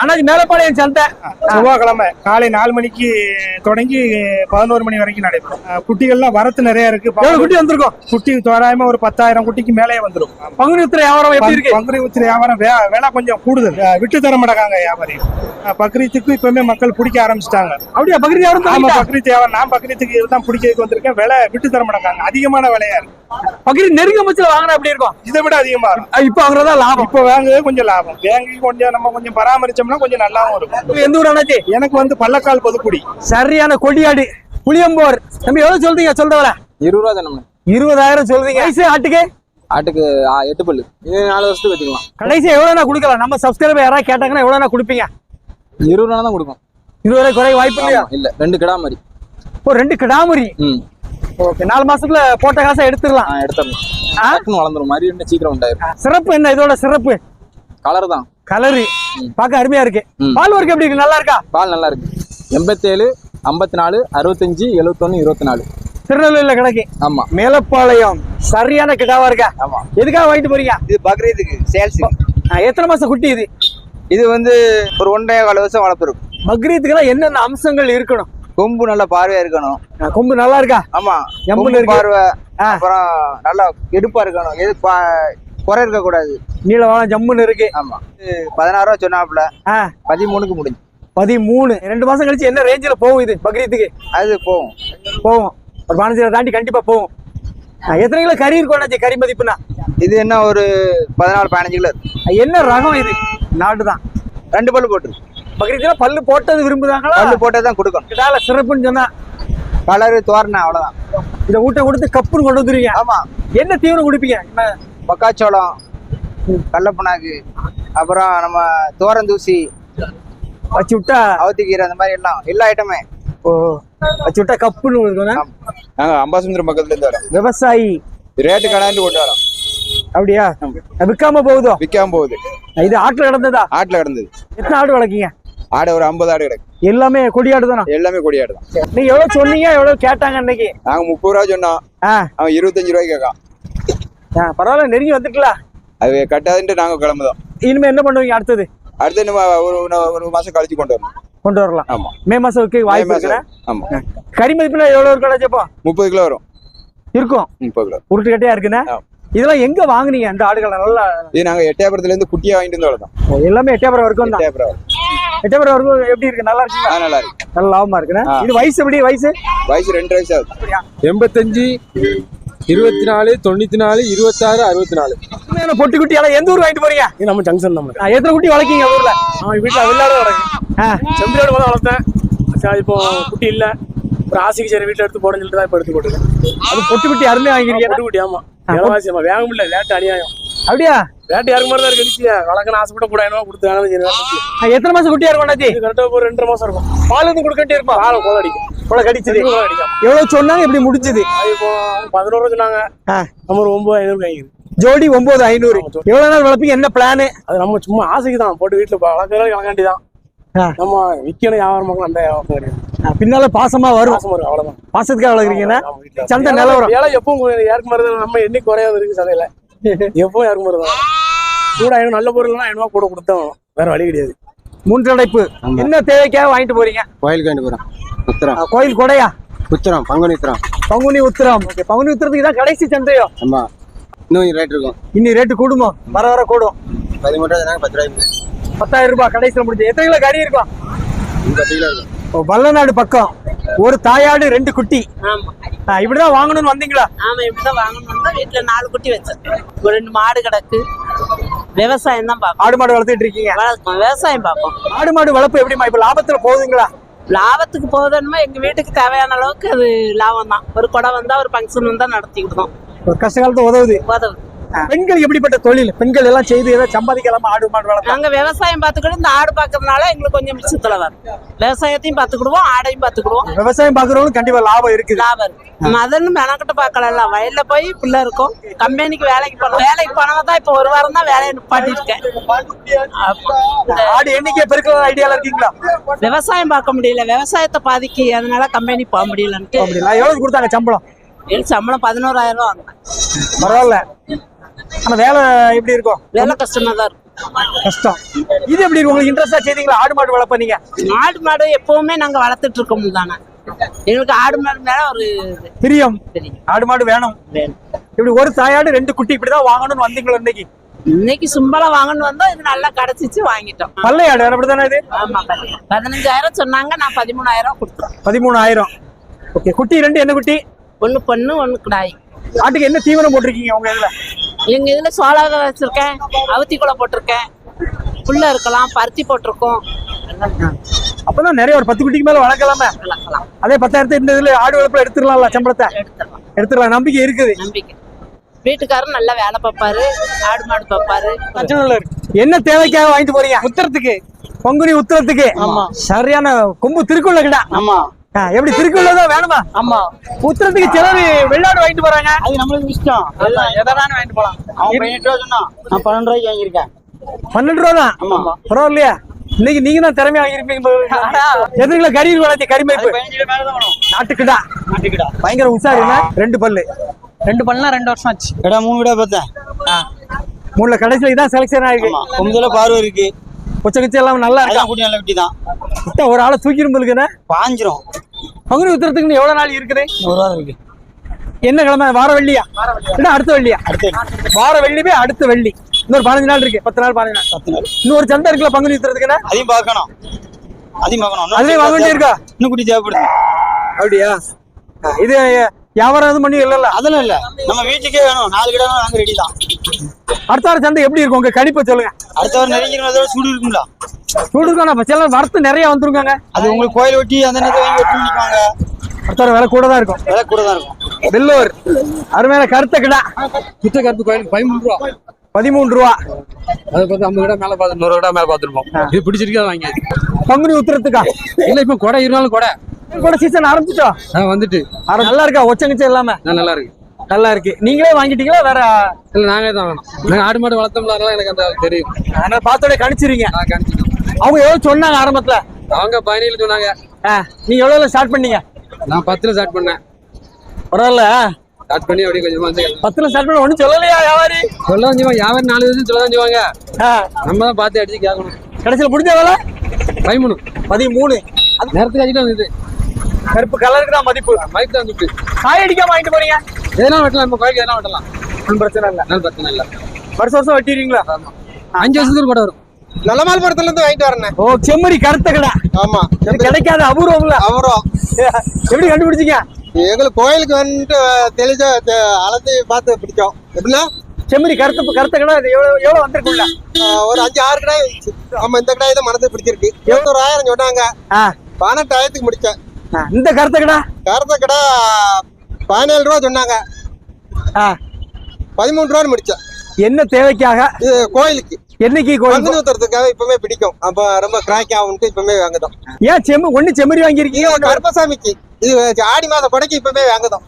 அண்ணாச்சி மேலப்பாளையம் சந்தை செவ்வாய்க்கிழமை காலை நாலு மணிக்கு தொடங்கி பதினோரு மணி வரைக்கும் நடைபெறும். குட்டிகள்லாம் வரத்து நிறைய இருக்கு. குட்டி வந்திருக்கும்? குட்டி தோராயமா ஒரு பத்தாயிரம் குட்டிக்கு மேலே வந்துடும் பங்குனி உத்திர வியாபாரம் எப்படி இருக்கு? பக்ரீ உத்திர வியாபாரம் விலை கொஞ்சம் கூடுதல். விட்டு தர மாட்டாங்க வியாபாரி. பக்ரீத்துக்கு இப்பவுமே மக்கள் பிடிக்க ஆரம்பிச்சிட்டாங்க. அப்படியா? பக்ரீத் வியாபாரம் ஆமா? பக்ரீத் வியாபாரம். நான் பக்ரீத்துக்கு தான் பிடிக்கிறதுக்கு வந்திருக்கேன். விலை விட்டு தர மாட்டாங்க. அதிகமான விலையா இருக்கு. பக்ரீத் நெருங்க பட்சத்துல வாங்கினா எப்படி இருக்கும்? இதை விட அதிகமா இருக்கும் இப்ப வாங்குறதா லாபம். இப்போ வாங்குறது கொஞ்சம் லாபம். வாங்கி கொஞ்சம் நம்ம கொஞ்சம் பராமரிச்சோம்னா கொஞ்சம் நல்லாவும் இருக்கும். எந்த ஊர் அண்ணாச்சி? எனக்கு வந்து பள்ளக்கால் பொதுக்குடி. சரியான கொடியாடு புளியம்போர். தம்பி எவ்வளவு சொல்றீங்க? சொல்றவர இருபது ரூபா தானே இருபதாயிரம் சொல்றீங்க. வயசு ஆட்டுக்கு? ஆட்டுக்கு எட்டு பல்லு. இது நாலு வருஷத்துக்கு வச்சுக்கலாம் கடைசி எவ்வளவு கொடுக்கலாம்? நம்ம சப்ஸ்கிரைபர் யாராவது கேட்டாங்கன்னா எவ்வளவு கொடுப்பீங்க? இருபது ரூபா தான் கொடுக்கும். இருபது ரூபாய் குறைய வாய்ப்பு இல்லையா? இல்ல. ரெண்டு கிடா மாதிரி. ஒரு ரெண்டு கிடாமுரி ம். ஓகே நாலு மாசத்துல போட்ட காசை எடுத்துடலாம்? டக்குன்னு வளர்ந்துரும். மாதிரி இன்னும் சீக்கிரம் உண்டாயிரும். சிறப்பு என்ன இதோட சிறப்பு? கலர் தான். கலரு பார்க்க அருமையா இருக்கு. பால் ஒர்க் எப்படி இருக்கு? நல்லா இருக்கா? பால் நல்லா இருக்கு. எண்பத்தேழு ஐம்பத்தி நாலு அறுபத்தஞ்சு எழுபத்தொன்னு இருபத்தி நாலு திருநெல்வேலியில கிடைக்கு ஆமா. மேலப்பாளையம். சரியான கிடாவா இருக்கா? ஆமா. எதுக்காக வாங்கிட்டு போறீங்க? இது பக்ரீத்துக்கு சேல்ஸ் எத்தனை மாசம் குட்டி இது? இது வந்து ஒரு ஒன்றே கால வருஷம் வளர்ப்பு இருக்கும். பக்ரீத்துக்கெல்லாம் என்னென்ன அம்சங்கள் இருக்கணும்? கொம்பு நல்ல பார்வையா இருக்கணும். கொம்பு நல்லா இருக்கா? ஆமா. இருக்கு. பார்வை. அப்புறம் நல்லா எடுப்பா இருக்கணும். எது பா- குறை இருக்க கூடாது. நீளவானம் ஜம்முன்னு இருக்கு. ஆமா. பதினாறு ரூபா சொன்னாப்புல. பதிமூணுக்கு முடிஞ்சு. பதிமூணு. ரெண்டு மாசம் கழிச்சு என்ன ரேஞ்சில் போகும் இது பக்ரீத்துக்கு? அது போகும். போகும். ஒரு பதினஞ்சு தாண்டி கண்டிப்பா போகும். எத்தனை கிலோ கறி இருக்கும் கறி மதிப்புனா இது என்ன ஒரு பதினாலு பதினஞ்சு கிலோ என்ன ரகம் இது? நாடு தான். ரெண்டு பல்லு போட்டுருக்கு பக்ரீத்துல பல்லு போட்டது விரும்புதாங்களா? பல்லு போட்டே தான் கொடுக்கணும். கிடால சிறப்புன்னு சொன்னா. கலரு தோரணை அவ்வளவுதான். இதை ஊட்ட கொடுத்து கப்புன்னு கொண்டு வந்துருவீங்க. ஆமா. என்ன தீவனம் குடிப்பீங்க? என்ன? மக்காச்சோளம் கடலப்புண்ணாக்கு அப்புறம் நம்ம தூசி வச்சு விட்டா அவுத்திக்கீரை அந்த மாதிரி எல்லாம் எல்லா ஐட்டமே ஓ வச்சு விட்டா கப்புன்னு இருக்கும்னா நாங்க அம்பாசமுத்திரம் பக்கத்துல இருந்து வரோம். விவசாயி. ரேட்டு கடாண்டு கொண்டு வரோம். அப்படியா? விற்காம போகுதோ? விற்காம போகுது. இது ஆட்டுல கிடந்ததா? ஆட்டுல கிடந்தது. எத்தனை ஆடு வளர்க்கீங்க? ஆடை ஒரு ஐம்பது ஆடு கிடக்கு. எல்லாமே கொடியாடு தானே? எல்லாமே கொடியாடு தான். நீங்க எவ்வளவு சொன்னீங்க எவ்வளவு கேட்டாங்க இன்னைக்கு? நாங்க முப்பது ரூபா சொன்னோம். அவன் இருபத்தஞ்சு ரூபாய்க்கு கேட்கான். பரவாயில்ல நெருங்கி வந்துட்டுல அது கட்டாதுன்ட்டு நாங்க கிளம்புதோம். இனிமே என்ன பண்ணுவீங்க அடுத்தது? அடுத்து நம்ம ஒரு ஒரு- மாசம் கழிச்சு கொண்டு வரணும். கொண்டு வரலாம். ஆமா. மே மாசம் வைக்க வாய்ப்பு மாசம். ஆமா. கறி மதிப்புல எவ்வளவு இருக்கும் அண்ணாச்சிப்பா முப்பது கிலோ வரும். இருக்கும்? முப்பது கிலோ. உருட்டு கட்டையா இருக்குண்ணா. இதெல்லாம் எங்க வாங்குனீங்க அந்த ஆடுகளை? நல்லா இது நாங்க எட்டயபுரத்துல இருந்து குட்டியா வாங்கிட்டு வந்து வளர்த்தோம் எல்லாமே எட்டயபுரம் வரைக்கும் தான்? எட்டயபுரம் எட்டயபுரம் வரைக்கும் எப்படி இருக்கு? நல்லா இருக்குங்களா? ஆ நல்லா இருக்கு. நல்ல லாபமா இருக்குண்ணா. இது வயசு எப்படி? வயசு? வயசு ரெண்டு வயசு ஆகுது. எண்பத்தஞ்சு. இருபத்தி நாலு தொண்ணூத்தி நாலு இருபத்தாறு அறுபத்தி நாலு. பொட்டு குட்டி எல்லாம் எந்த ஊர் வாங்கிட்டு போறீங்க? இது நம்ம ஜங்ஷன் நம்ம எத்தனை குட்டி வளர்க்கீங்க ஊர்ல? அவன் வீட்டில் வெள்ளாடு கிடக்கு ஆ, செம்பிலாடு போல வளர்த்தேன். இப்போ குட்டி இல்லை. ஒரு ஆசைக்கு சரி வீட்டில் எடுத்து போடணும்னு சொல்லிட்டு தான் இப்போ எடுத்து போட்டுருக்கேன். அது பொட்டு குட்டி அருமையா வாங்கிருக்கீங்க பொட்டு குட்டி ஆமா. விலைவாசி நம்ம வேக முடியல. லேட்டு அநியாயம். அப்படியா? லேட்டு யாருக்கு மாதிரி தான் இருக்கு வளர்க்கணும் ஆசைப்பட்ட கூட என்ன கொடுத்து எத்தனை மாசம் குட்டியா இருக்கும் கரெக்டாக ஒரு ரெண்டரை மாசம் இருக்கும். பால் எதுவும் கொடுக்கட்டே இருப்பா காலம் கோல அடிக்கும். போல கடிச்சது கோல அடிக்கும் எவ்வளவு சொன்னாங்க இப்படி முடிச்சது? பதினோரு சொன்னாங்க. நம்ம ஒரு ஒன்பது ஐநூறு வாங்கிது ஜோடி ஒன்பது ஐநூறு. எவ்வளவு நாள் வளர்ப்பீங்க? என்ன பிளானு அது நம்ம சும்மா ஆசைக்கு தான். போட்டு வீட்டில் வளர்க்கறது வளர்க்காண்டி தான். நம்ம விற்கணும் வியாபாரமாக அந்த வியாபாரம் கிடையாது. பின்னால பாசமா வரும். மாசம் வரும் அவ்வளோதான் பாசத்துக்காக வளர்க்குறீங்கன்னா. சந்தை நிலவரம் வேலை எப்பவும் யாருக்கு மாதிரி நம்ம என்னைக்கு குறையாது இருக்கு சந்தையில. எப்பவும் யாருக்கு தான். கூட ஐநூறு நல்ல பொருள்னா ஐநூறுவா கூட கொடுத்தோம் வேற வழி கிடையாது. மூன்றடைப்பு. என்ன தேவைக்காக வாங்கிட்டு போறீங்க? கோயிலுக்கு வேண்டி போகிறோம் உத்திரம். கோயில் கொடையா? உத்திரம் பங்குனி உத்திரம். பங்குனி உத்திரம். ஓகே பங்குனி உத்திரத்துக்கு தான் கடைசி சந்தையோ? ஆமாம் இன்னும் ரேட் இருக்கும். இன்னி ரேட்டு கூடுமோ? வர வர கூடும். பதிமூணு ரூபா சொன்னாங்க பத்து ரூபாய்க்கு பத்தாயிரம் ரூபாய் கடைசியில் முடிஞ்சு. எத்தனை கிலோ கறி இருக்கும்? இருக்கும். ஓ, வல்லநாடு பக்கம். ஒரு தாயாடு ரெண்டு குட்டி. ஆமா. இப்படிதான் வாங்கணும்னு வந்தீங்களா? ஆமா இப்படிதான் வாங்கணும் தான் வீட்டுல நாலு குட்டி வச்சேன் ஒரு ரெண்டு மாடு கிடக்கு. விவசாயம் தான் பார்ப்போம் ஆடு மாடு வளர்த்துட்டு இருக்கீங்க. விவசாயம் பார்ப்போம். ஆடு மாடு வளர்ப்பு எப்படிமா இப்ப லாபத்துல போகுதுங்களா? லாபத்துக்கு போகுதுன்னா எங்க வீட்டுக்கு தேவையான அளவுக்கு அது லாபம் தான். ஒரு குடம் வந்தா ஒரு ஃபங்க்ஷன் வந்தா நடத்திக்கிட்டோம் கஷ்ட காலத்துல உதவுது. உதவு பெண்கள் எப்படிப்பட்ட தொழில்? பெண்கள் எல்லாம் செய்து ஏதாவது சம்பாதிக்கலாமா ஆடு மாடு வளர்த்தா நாங்க விவசாயம் பார்த்துக்கிட்டு இந்த ஆடு பார்க்கறதுனால எங்களுக்கு கொஞ்சம் மிச்சத்துல வரும். விவசாயத்தையும் பார்த்துக்கிடுவோம் ஆடையும் பார்த்துக்கிடுவோம். விவசாயம் பாக்குறவங்களுக்கு கண்டிப்பா லாபம் இருக்குது. லாபம் இருக்கு. மதன்னு மெனக்கிட்டு பார்க்கல வயல்ல போய் பிள்ளை இருக்கும். கம்பெனிக்கு வேலைக்கு போனோம் வேலைக்கு போனவங்க தான் இப்போ ஒரு வாரம் தான் வேலையை நிப்பாட்டிருக்கேன் ஆடு எண்ணிக்கை பெருக்கிற ஐடியால இருக்கீங்களா? விவசாயம் பார்க்க முடியல. விவசாயத்தை பாதிக்கு அதனால கம்பெனி போக முடியலன்ட்டு. எவ்வளவு கொடுத்தாங்க சம்பளம்? எனக்கு சம்பளம் பதினோராயிரம் ரூபா பரவாயில்ல. ஆனா வேலை எப்படி இருக்கும்? வேலை கஷ்டமா தான் இருக்கும் கஷ்டம். இது எப்படி இருக்கு? உங்களுக்கு இன்ட்ரெஸ்டா செய்தீங்களா? ஆடு மாடு வளர்ப்ப நீங்க? ஆடு மாடு எப்பவுமே நாங்க வளர்த்துட்டு இருக்கோம் தானே எங்களுக்கு ஆடு மாடு மேல ஒரு பிரியம். ஆடு மாடு வேணும். இப்படி ஒரு தாயாடு ரெண்டு குட்டி இப்படிதான் வாங்கணும்னு வந்தீங்களா இன்னைக்கு? இன்னைக்கு சும்பளம் வாங்கணும் வந்தோம் இது நல்லா கிடைச்சிச்சு வாங்கிட்டோம். பல்லையாடு அப்படிதானே இது? ஆமா பதினஞ்சாயிரம் சொன்னாங்க நான் பதிமூணாயிரம் கொடுத்தேன் பதிமூணாயிரம். ஓகே குட்டி ரெண்டு என்ன குட்டி? ஒண்ணு பொண்ணு ஒண்ணு கிடாய். ஆட்டுக்கு என்ன தீவனம் போட்டிருக்கீங்க உங்க இதுல? எங்க இதுல சோளா வச்சிருக்கேன் அவுத்தி குலை போட்டிருக்கேன். புல்ல இருக்கலாம் பருத்தி போட்டிருக்கோம். அப்பதான் நிறைய ஒரு பத்து குட்டிக்கு மேல வளர்க்கலாமே. வளர்க்கலாம். அதே பத்தாயிரத்து இந்த இதுல ஆடு வளர்ப்புல எடுத்துடலாம்ல சம்பளத்தை? எடுத்துடலாம். எடுத்துடலாம். நம்பிக்கை இருக்குது. நம்பிக்கை. வீட்டுக்காரரும் நல்லா வேலை பார்ப்பாரு ஆடு மாடு பார்ப்பாரு. என்ன தேவைக்காக வாங்கிட்டு போறீங்க? உத்தரத்துக்கு. பங்குனி உத்தரத்துக்கு. ஆமா. சரியான கொம்பு திருக்குள்ள கிடா. ஆமா. எப்படி திருக்குள்ளதான் வேணுமா? ஆமா. உத்தரத்துக்கு சிலர் வெள்ளாடு வாங்கிட்டு போறாங்க. அது நம்மளுக்கு இஷ்டம். எதனாலும் வாங்கிட்டு போலாம். அவன் பதினெட்டு ரூபா சொன்னான் நான் பன்னெண்டு ரூபாய்க்கு வாங்கியிருக்கேன். பன்னெண்டு ரூபா தான் ஆமா. பரவாயில்லையா? இன்னைக்கு நீங்க தான் திறமையா வாங்கிருப்பீங்க எத்தனை கிலோ கறி வளர்த்தி வரும். நாட்டுக்குடா. மாட்டிக்கிடா பயங்கர உஷாருன்னா ரெண்டு பல்லு. ரெண்டு பண்ணலாம் ரெண்டு வருஷம் ஆச்சு. கடா மூணு விடா பார்த்தேன். மூணுல கடைசியில இதான் செலக்ஷன் ஆயிருக்கு. கொம்புல பார்வை இருக்கு. கொச்ச கிச்ச எல்லாம் நல்லா இருக்கா? குட்டி நல்ல குட்டி தான் ஒரு ஆளை தூக்கிடும் இருக்குன்னு பாஞ்சிரும். பங்குனி உத்தரத்துக்கு எவ்வளவு நாள் இருக்குது? நூறு ரூபா இருக்கு. என்ன கிழமை? வார வெள்ளியா? இல்ல அடுத்த வெள்ளியா? அடுத்து வார வெள்ளி போய் அடுத்த வெள்ளி. இன்னொரு பதினஞ்சு நாள் இருக்கு. பத்து நாள் பதினஞ்சு நாள். பத்து நாள். இன்னொரு சந்தை இருக்குல்ல பங்குனி உத்தரத்துக்குன்னு? அதையும் பார்க்கணும். அதையும் பார்க்கணும். அதுலயும் வாங்க வேண்டிய இருக்கா? இன்னும் குட்டி தேவைப்படுது. அப்படியா? இது வியாபாரம் எதுவும் பண்ணி இல்லல்ல அதெல்லாம் இல்ல. நம்ம வீட்டுக்கே வேணும். நாலு கிலோ நாங்க ரெடி தான் அடுத்த வார சந்தை எப்படி இருக்கும்? உங்க கணிப்பை சொல்லுங்க. அடுத்த வாரம் நெருங்கிக்கிறத சூடு இருக்கும்ல. சூடுக்கான வரத்து நிறைய வந்துருக்காங்க அது உங்களுக்கு கோயில் ஒட்டி அந்த நேரத்தை வாங்கி வெட்டி நிற்பாங்க அடுத்த விலை கூட தான் இருக்கும். விலை கூட தான் இருக்கும். வெள்ளூர். அருமையான கருத்த கிடா. குத்த கருப்பு கோயிலுக்கு பதிமூணு ரூபா. பதிமூணு ரூபா. அதை பார்த்து ஐம்பது கிட்ட மேல பார்த்து நூறு கிட்ட மேல பார்த்துருப்போம். இது பிடிச்சிருக்கா வாங்கி? பங்குனி உத்தரத்துக்கா? இல்ல இப்ப கொடை இருந்தாலும் கொடை. கூட சீசன் ஆரம்பிச்சிட்டோம் நான் வந்துட்டு. நல்லா இருக்கா? ஒச்சங்கிச்சம் இல்லாம? நான் நல்லா இருக்கு. நல்லா இருக்கு. நீங்களே வாங்கிட்டீங்களா? வேற இல்ல நாங்களே தான் வேணும் நாங்க ஆடு மாடு வளர்த்தோம்ல அதனால எனக்கு அந்த தெரியும். அதனால பார்த்தோட கணிச்சிருங்க நான் கணிச்சிட்டோம். அவங்க எவ்வளவு சொன்னாங்க ஆரம்பத்துல? அவங்க பதினேழு சொன்னாங்க. நீங்க எவ்வளவு ஸ்டார்ட் பண்ணீங்க? நான் பத்துல ஸ்டார்ட் பண்ணேன். பரவாயில்ல. ஸ்டார்ட் பண்ணி அப்படியே கொஞ்சமா வந்து பத்துல ஸ்டார்ட் பண்ண ஒண்ணும் சொல்லலையா வியாபாரி? சொல்ல தான் யாரும் நாலு வருஷம் சொல்ல தான் செய்வாங்க நம்ம தான் பார்த்து அடிச்சு கேட்கணும் கடைசியில முடிஞ்ச வேலை? பதிமூணு. பதிமூணு. நேரத்துக்கு அடிக்கலாம் வந்து கருப்பு கலருக்கு தான் மதிப்பு மைக் தான் காய் அடிக்காம வாங்கிட்டு போறீங்க? எதனா வெட்டலாம் நம்ம கோயிலுக்கு எதனா வெட்டலாம். ஒன்றும் பிரச்சனை இல்ல. நாள் பத்து நாள் வருஷம் வருஷம் வெட்டிடுவீங்களா அஞ்சு வருஷத்துக்கு கூட வரும். நல்லமால்புரத்துல இருந்து வாங்கிட்டு வரேன் ஓ செம்மறி கருத்த கடை. ஆமா கிடைக்காத அபூர்வம்ல. அவரும் எப்படி கண்டுபிடிச்சீங்க? எங்களுக்கு கோயிலுக்கு வந்துட்டு தெளிஞ்ச அளந்து பார்த்து பிடிச்சோம். எப்படின்னா செம்மறி கருத்த கருத்த கடை எவ்வளவு எவ்வளவு வந்திருக்கும்ல? ஆஹ் ஒரு அஞ்சு ஆறு கடாய் ஆமா இந்த கடாய் தான் மனசு பிடிச்சிருக்கு. இருபத்தோராயிரம் சொன்னாங்க. பதினெட்டாயிரத்துக்கு முடிச்சேன். இந்த கருத்த கடை? கருத்த கடை பதினேழு ரூபா சொன்னாங்க. பதிமூணு ரூபான்னு முடிச்சேன். என்ன தேவைக்காக? கோயிலுக்கு. என்னைக்கு பங்குனி உத்தரத்துக்காக இப்பவுமே பிடிக்கும். அப்ப ரொம்ப கிராக் ஆகும்ட்டு இப்பவுமே வாங்குதோம். ஏன் செம்ம ஒண்ணு செம்மறி வாங்கியிருக்கீங்க கருப்பசாமிக்கு இது ஆடி மாத கொடைக்கு இப்பவுமே வாங்குதோம்.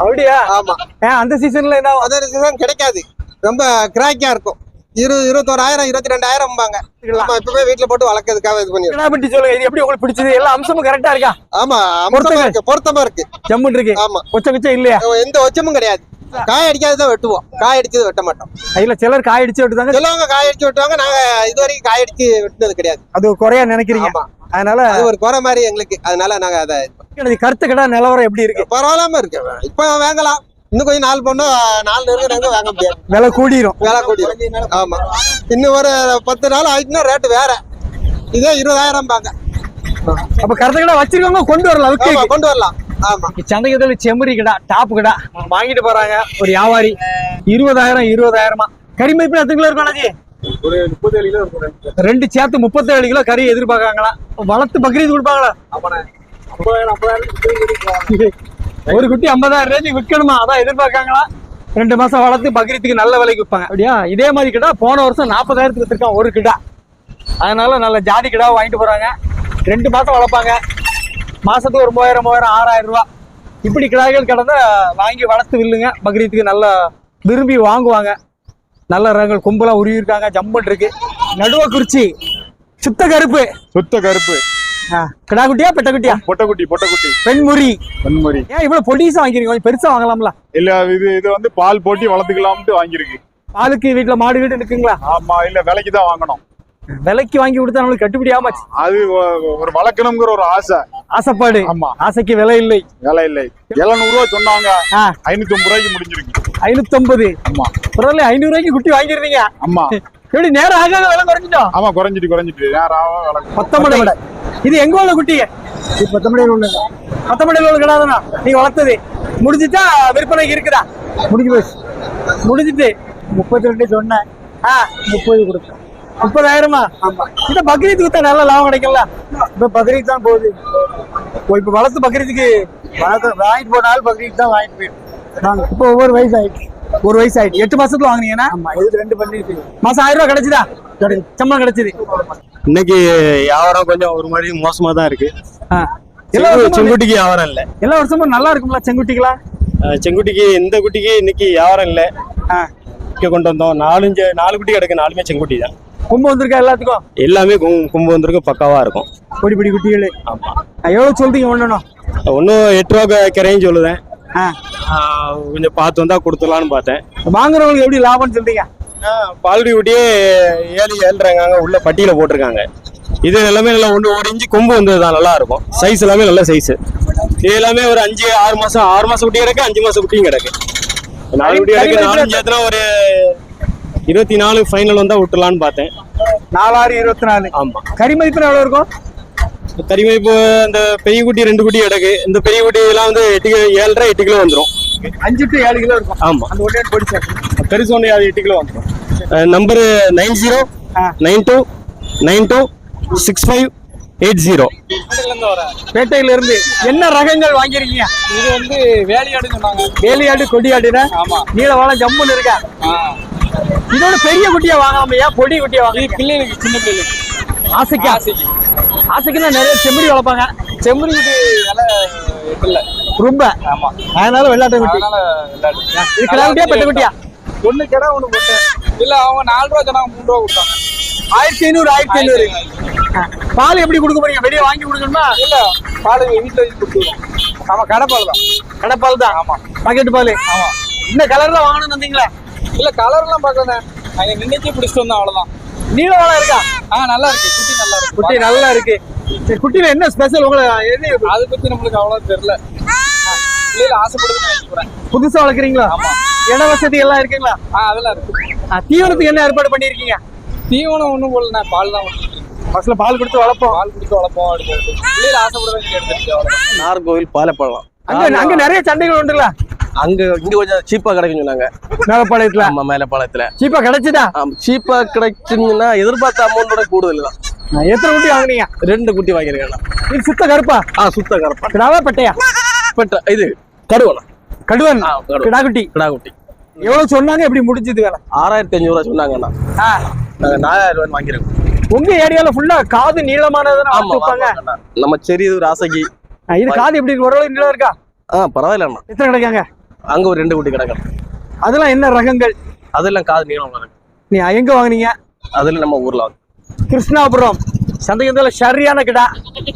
அப்படியா? ஆமா. அந்த சீசன்ல என்ன? அதர் சீசன் கிடைக்காது. ரொம்ப கிராக்கியா இருக்கும். இருபது இருபத்தோராயிரம் இருபத்தி ரெண்டாயிரம்பாங்க நம்ம இப்பவே வீட்டுல போட்டு வளர்க்கறதுக்காக இது பற்றி சொல்லுங்க. இது எப்படி உங்களுக்கு பிடிச்சது? எல்லா அம்சமும் கரெக்டா இருக்கா? ஆமா பொருத்தமா? இருக்கு பொருத்தமா இருக்கு. ஜம்முன் இருக்கு. ஆமா. கொச்ச கொச்ச இல்லையா? எந்த ஒச்சமும் கிடையாது. காய் அடிக்காததான் வெட்டுவோம். காய் அடிச்சது வெட்ட மாட்டோம். இல்ல சிலர் காய் அடிச்சு விட்டுதாங்க? சிலவங்க காய் அடிச்சு வெட்டுவாங்க. நாங்க இது வரைக்கும் காய் அடிச்சு வெட்டினது கிடையாது. அது குறையா நினைக்கிறீங்க. ஆமா. அதனால அது ஒரு குறை மாதிரி எங்களுக்கு. அதனால நாங்க அதை எனக்கு கருத்து கடை நிலவரம் எப்படி இருக்கு? பரவாயில்லாம இருக்கு. இப்ப வாங்கலாம். இன்னும் கொஞ்சம் நாள் பண்ணா நாலு நெருங்க வாங்க முடியாது. விலை கூடிரும். வேலை கூடிரும். ஆமா. இன்னும் ஒரு பத்து நாள் ஆயிடுச்சுன்னா ரேட்டு வேற. இதே இருபதாயிரம் பாங்க அப்ப கருத்து கடை வச்சிருக்கவங்க கொண்டு வரலாம் கொண்டு வரலாம். சந்தைக்கு செம்மறி கடை டாப் கடை. வாங்கிட்டு போறாங்க ஒரு வியாபாரி. இருபதாயிரம் இருபதாயிரமா. கறி மதிப்பு எத்தனை கிலோ இருக்கும் அண்ணாஜி ஒரு முப்பது ஏழு கிலோ இருக்கும் ரெண்டு சேர்த்து முப்பத்தேழு கிலோ கறி எதிர்பார்க்காங்களா வளர்த்து பக்ரீத் கொடுப்பாங்களா? ஐம்பதாயிரம் ஐம்பதாயிரம் ஒரு குட்டி ஐம்பதாயிரம் ரேஞ்சு விற்கணுமா? அதான் எதிர்பார்க்காங்களா ரெண்டு மாசம் வளர்த்து பக்ரீத்துக்கு நல்ல விலைக்கு விற்பாங்க. அப்படியா? இதே மாதிரி கிடா போன வருஷம் நாற்பதாயிரத்துக்கு வித்துருக்கான் ஒரு கிடா. அதனால நல்ல ஜாதி கிடா வாங்கிட்டு போறாங்க. ரெண்டு மாசம் வளர்ப்பாங்க. மாசத்துக்கு ஒரு மூவாயிரம் மூவாயிரம் ஆறாயிரம் ரூபா. இப்படி கிடாய்கள் கிடந்தா வாங்கி வளர்த்து வில்லுங்க. பக்ரீத்துக்கு நல்லா விரும்பி வாங்குவாங்க. நல்ல ரகங்கள் கும்பலா உருவி இருக்காங்க ஜம்பல் இருக்கு. நடுவ குறிச்சி சுத்த கருப்பு. சுத்த கருப்பு. ஆ, கிடா குட்டியா பெட்ட குட்டியா பொட்டக்குட்டி பொட்டக்குட்டி. பெண்முறி வன்மரி ஏன் இவ்வளவு பொடிசா வாங்கிறீங்க கொஞ்சம் பெருசா வாங்கலாம்ல? இல்ல இது இது வந்து பால் போட்டி வளர்த்துக்கலாம்னு வாங்கியிருக்கு. பாலுக்கு வீட்டுல மாடு வீடு இருக்குங்களா ஆமா இல்ல விலைக்கு தான் வாங்கணும். விலைக்கு வாங்கி கொடுத்தா நம்மளுக்கு கட்டுப்படி ஆமாச்சு அது ஒரு வளர்க்கணுங்கிற ஒரு ஆசை. ஆசைப்பாடு. ஆமா. ஆசைக்கு விலை இல்லை. விலை இல்லை. எழுநூறு ரூபா சொன்னாங்க. ஐநூத்தி ஐம்பது ரூபாய்க்கு முடிஞ்சிருக்கு. ஐநூத்தொன்பது ஆமா. பரவாயில்ல ஐநூறு ரூபாய்க்கு குட்டி வாங்கிருந்தீங்க. ஆமா. எப்படி நேரம் ஆகாத விலை குறைஞ்சிட்டோம் ஆமா குறைஞ்சிட்டு குறைஞ்சிட்டு. நேரம் விலை பத்தமடை இது எங்க உள்ள குட்டி? பத்தமடையில் உள்ள பத்தமடையில் உள்ள கிடாதுனா? நீங்க வளர்த்தது. முடிஞ்சுட்டா விற்பனைக்கு இருக்குதா? முடிஞ்சு போச்சு. முடிஞ்சிட்டு. முப்பத்தி ரெண்டு சொன்னேன். ஆ. முப்பது கொடுத்தேன். முப்பதாயிரமா? ஆமா. இந்த பக்ரீத் வித்தா நல்ல லாபம் கிடைக்கல இப்ப பக்ரீத் தான் போகுது. ஓ, இப்ப வளர்த்து பக்ரீத்துக்கு வாங்கிட்டு போனாலும் பக்ரீத் தான் வாங்கிட்டு போயிடும் இப்போ ஒவ்வொரு வயசு ஆயிடுச்சு ஒரு வயசு ஆயிடுச்சு எட்டு மாசத்துல வாங்குனீங்கன்னா? ரெண்டு பண்ணிட்டு. மாசம் ஆயிரம் ரூபாய் கிடைச்சுதா? சம்பளம் கிடைச்சது. இன்னைக்கு வியாபாரம் கொஞ்சம் ஒரு மாதிரி மோசமா தான் இருக்கு. எல்லா செங்குட்டிக்கு வியாபாரம் இல்ல. எல்லா வருஷமும் நல்லா இருக்கும்ல செங்குட்டிகளா செங்குட்டிக்கு இந்த குட்டிக்கு இன்னைக்கு வியாபாரம் இல்ல. இங்க கொண்டு வந்தோம். நாலஞ்சு நாலு குட்டி கிடக்கு. நாலுமே செங்குட்டி தான். கொம்பு வந்திருக்கா எல்லாத்துக்கும்? எல்லாமே கும்- கும்பு வந்திருக்கு பக்காவா இருக்கும். பொடி பொடி குட்டிகள். ஆமா. எவ்வளவு சொல்றீங்க ஒண்ணும்? ஒன்னும் எட்டு ரூபா கிரையும் சொல்லுதேன். கொஞ்சம் பார்த்து வந்தா கொடுத்துடலான்னு பார்த்தேன். வாங்குறவங்களுக்கு எப்படி லாபம்னு சொல்றீங்க? பால்குடி குட்டியே ஏழு ஏழுறாங்க உள்ள பட்டியல போட்டிருக்காங்க. இது எல்லாமே நல்லா ஒன்று ஒரு இன்ச்சு கொம்பு வந்தது தான் நல்லா இருக்கும். சைஸ் எல்லாமே நல்ல சைஸ் இது எல்லாமே ஒரு அஞ்சு ஆறு மாசம் ஆறு மாசம் குட்டி கிடக்கு அஞ்சு மாசம் குட்டியும் கிடக்கு. நாலு குட்டி கிடக்கு நாலஞ்சு ஏத்துனா ஒரு இருபத்தி நாலு ஃபைனல் வந்தா விட்டுலான்னு பார்த்தேன். நாலாறு இருபத்தி நாலு. ஆமா. கறி மதிப்பு எவ்வளவு இருக்கும்? தரிமை இப்போ அந்த பெரிய குட்டி ரெண்டு குட்டி கிடக்கு. இந்த பெரிய குட்டி எல்லாம் வந்து எட்டு கிலோ ஏழரை எட்டு கிலோ வந்துடும் அஞ்சு டு ஏழு கிலோ இருக்கும். ஆமா. அந்த ஒன்றே பொடிச்சா பெருசு ஒன்று அது எட்டு கிலோ வந்துடும் number nine zero. Nine two nine two six five eight zero பேட்டையில இருந்து என்ன ரகங்கள் வாங்கிருக்கீங்க இது வந்து வேலையாடுன்னு சொன்னாங்க. வேலியாடு கொடியாடுனா நீல வாழம் ஜம்முன்னு இருக்கா? இதோட பெரிய குட்டியா வாங்காமையா பொடி குட்டியா வாங்க பிள்ளைகளுக்கு சின்ன பிள்ளைகளுக்கு ஆசைக்கு? ஆசைக்கு. ஆசைக்குன்னா நிறைய செம்மறி வளர்ப்பாங்க. செம்மறி குட்டி விலை இல்லை ரொம்ப. ஆமா. அதனால வெள்ளாட்டை குட்டி. இது கிடா குட்டியா பெட்ட குட்டியா? ஒண்ணு கிடா ஒண்ணு போட்டேன் இல்ல அவங்க நாலு ரூபா சொன்னாங்க மூணு ரூபா கொடுத்தாங்க. ஆயிரத்தி ஐநூறு ஆயிரத்தி ஐநூறு. பால் எப்படி கொடுக்க போறீங்க? வெளியே வாங்கி கொடுக்கணுமா? இல்ல பால் வீட்டுல வச்சு கொடுத்துருவோம் ஆமா கடை பால் தான். கடைப்பால் தான்? ஆமா. பாக்கெட் பால். ஆமா. இந்த கலர்ல வாங்கணும்னு வந்தீங்களா? இல்ல கலர் எல்லாம் பாக்கல நாங்க நின்னைக்கு பிடிச்சிட்டு வந்தோம் அவ்வளவுதான். நீல வாழை இருக்கா? ஆ நல்லா இருக்கு. குட்டி நல்லா இருக்கு. குட்டி நல்லா இருக்கு. சரி, குட்டியில என்ன ஸ்பெஷல் உங்களை எது அதை பத்தி நம்மளுக்கு அவ்வளவு தெரியல. இல்ல ஆசைப்படுதுன்னு வாங்கி போறேன் புதுசா வளர்க்குறீங்களா? ஆமா. இட வசதி எல்லாம் இருக்குங்களா? ஆ அதெல்லாம் இருக்கு. ஆ, தீவனத்துக்கு என்ன ஏற்பாடு பண்ணிருக்கீங்க தீவனம் ஒண்ணும் போடல பால் தான் ஃபர்ஸ்ட்ல பால் கொடுத்து வளர்ப்போம். பால் குடிச்சு வளர்ப்போம் எடுத்து பிள்ளைகள் ஆசைப்படுறதுக்கு எடுத்துருக்கு அவ்வளவுதான். நாகர்கோவில் பாலப்பழம் அங்க அங்க நிறைய சண்டைகள் உண்டுல அங்க இங்க கொஞ்சம் சீப்பா கிடைக்கும் சொன்னாங்க. மேலப்பாளையத்துல? நம்ம மேலப்பாளையத்துல. சீப்பா கிடைச்சுதா? சீப்பா கிடைச்சுன்னா எதிர்பார்த்த அமௌண்டோட கூடுதல் தான். எத்தனை குட்டி வாங்குனீங்க? ரெண்டு குட்டி வாங்கியிருக்கேன் இது சுத்த கருப்பா? ஆ சுத்த கரப்பா. கிடாவா பெட்டையா? பட் இது கடுவன் கடுவன். கிடா குட்டி கிடா குட்டி எவ்வளவு சொன்னாங்க எப்படி முடிஞ்சது வேலை? ஆறாயிரத்தி அஞ்சூறு ரூபா சொன்னாங்கண்ணா நாங்க நாலாயிரம் ரூபாய் வாங்கியிருக்கோம். உங்க ஏரியால ஃபுல்லா காது நீளமானதுன்னு ஆமா ஆமாங்கண்ணா. நம்ம செரி இது ராசகி ஆ, இது காது எப்படி ஓரளவு நீளம் இருக்கா? ஆ பரவாயில்லண்ணா எத்தனை கிடைக்காங்க? அங்க ஒரு ரெண்டு குட்டி கிடக்கும் அதெல்லாம் என்ன ரகங்கள்? அதெல்லாம் காது நீளம் நீ எங்க வாங்குனீங்க? அதுல நம்ம ஊர்ல வந்து கிருஷ்ணாபுரம். சந்தைக்கு சரியான கிடா.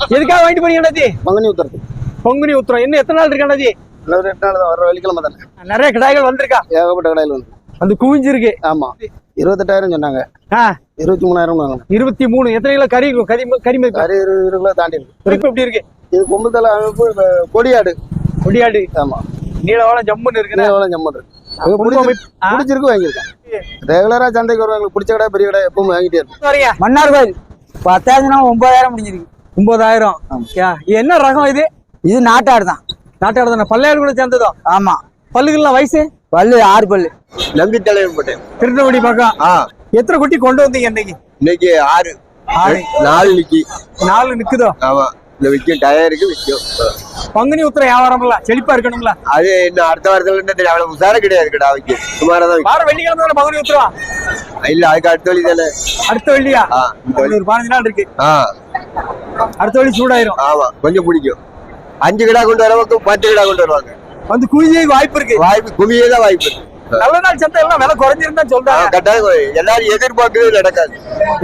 எதுக்காக வாங்கிட்டு அண்ணாச்சி? பங்குனி உத்தரத்து பொங்குனி உத்தரம் இன்னும் எத்தனை நாள் இருக்கு அண்ணாச்சி? இன்னொரு நாள் தான் வர வெள்ளிக்கிழமை தானே. நிறைய கிடாய்கள் வந்திருக்கா? ஏகப்பட்ட கடையில் வந்து. அந்த குவிஞ்சிருக்கு. ஆமா. இருபத்தெட்டாயிரம் சொன்னாங்க. இருபத்தி மூணாயிரம் வாங்கணும் இருபத்தி மூணு. எத்தனை கிலோ கறி கறி கறி கறி இருபது இருபது கிலோ தாண்டி இருக்கு. எப்படி இருக்கு? இது அமைப்பு இப்ப கொடியாடு. கொடியாடு. ஆமா. நீளவாளம் ஜம்முன்னு இருக்கு. எவ்வளோ ஜம்மன் இருக்கு. பிடிச்சிருக்கு வாங்கியிருக்கேன். ரெகுலரா சந்தைக்கு வருவாங்க பிடிச்ச கடை பெரிய கடை எப்பவும் வாங்கிட்டே இருக்கும். மன்னார் கோயில். ஒன்பதாயிரம் முடிஞ்சிருக்கு. ஒன்பதாயிரம். என்ன ரகம் இது? இது நாட்டாடு தான். நாட்டாடு தானே? பல்லையாடு கூட சேர்ந்ததோ ஆமா. பல்லுகள்லாம் வயசு? பல்லு ஆறு பல்லு. நம்பி தலைவன் போட்டேன் திருநெல்வேலி பக்கம்? எத்தனை குட்டி கொண்டு வந்தீங்க இன்னைக்கு? இன்னைக்கு ஆறு. ஆறு. நாலு நிக்கி. நாலு நிக்குதோ? ஆமா. இந்த விற்கும் டயருக்கு விற்கும் பங்குனி உத்திர வியாபாரம்ல செழிப்பா இருக்கணும்ல? அது இன்னும் அடுத்த வாரத்துல இருந்து தெரியும்? அவ்வளவு உசார கிடையாது கடை விற்கும் சுமாரா தான் வார வெள்ளிக்கிழமை தானே பங்குனி உத்திரவா? இல்ல அதுக்கு அடுத்த வழி தானே? அடுத்த வெள்ளியா வழி. ஒரு பதினஞ்சு நாள் இருக்கு. அடுத்த வெள்ளி சூடாயிரும். ஆமா கொஞ்சம் பிடிக்கும். அஞ்சு கிடா கொண்டு வரவங்க பத்து கிடா கொண்டு வருவாங்க. வந்து குவிஞ்சே வாய்ப்பு இருக்கு. வாய்ப்பு குவியே தான் வாய்ப்பு இருக்கு. நல்ல நாள் சந்தை எல்லாம் விலை குறைஞ்சிருந்தா சொல்றாங்க கட்டாயம் எல்லாரும் எதிர்பார்க்கவே நடக்காது.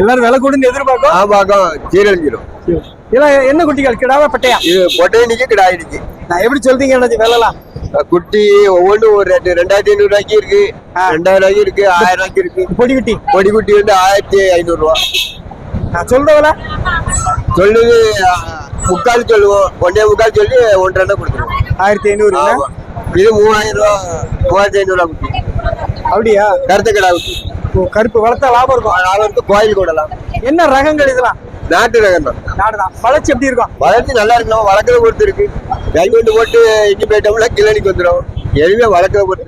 எல்லாரும் விலை கொடுன்னு எதிர்பார்க்கும். ஆமாக்கம் சீரழிஞ்சிடும் இதெல்லாம் என்ன குட்டிகள் கிடாவா பட்டையா? இது பொட்டை நிக்கி கிடாய் நிக்கி நான் எப்படி சொல்றீங்க அண்ணாச்சி விலைலாம்? குட்டி ஒவ்வொன்றும் ஒரு ரேட்டு ரெண்டாயிரத்தி ஐநூறு ரூபாய்க்கு இருக்கு. ரெண்டாயிரம் ரூபாய்க்கு இருக்கு ஆயிரம் ரூபாய்க்கு இருக்கு. பொடி குட்டி? பொடி குட்டி வந்து ஆயிரத்தி ஐநூறு ரூபா. நான் சொல்றதுல சொல்லுது முக்கால் சொல்லுவோம். ஒன்னே முக்கால் சொல்லி ஒன்றரை கொடுத்துருவோம். ஆயிரத்தி ஐநூறு. இது மூவாயிரம் ரூபா மூவாயிரத்தி ஐநூறு ரூபா குட்டி. அப்படியா? கருத்த கடா குட்டி கருப்பு வளர்த்தா லாபம் இருக்கும். அவருக்கு கோயில் கூடலாம். என்ன ரகங்கள் இதெல்லாம்? நாட்டு ரகம் தான். நாடுதான். வளர்ச்சி எப்படி இருக்கும்? வளர்ச்சி நல்லா இருக்கு நம்ம பொறுத்து இருக்கு. கைவெண்டு போட்டு இஞ்சி போயிட்டோம்னா கிளனிக்கு வந்துடும். எதுவுமே வளர்க்கறத பொறுத்து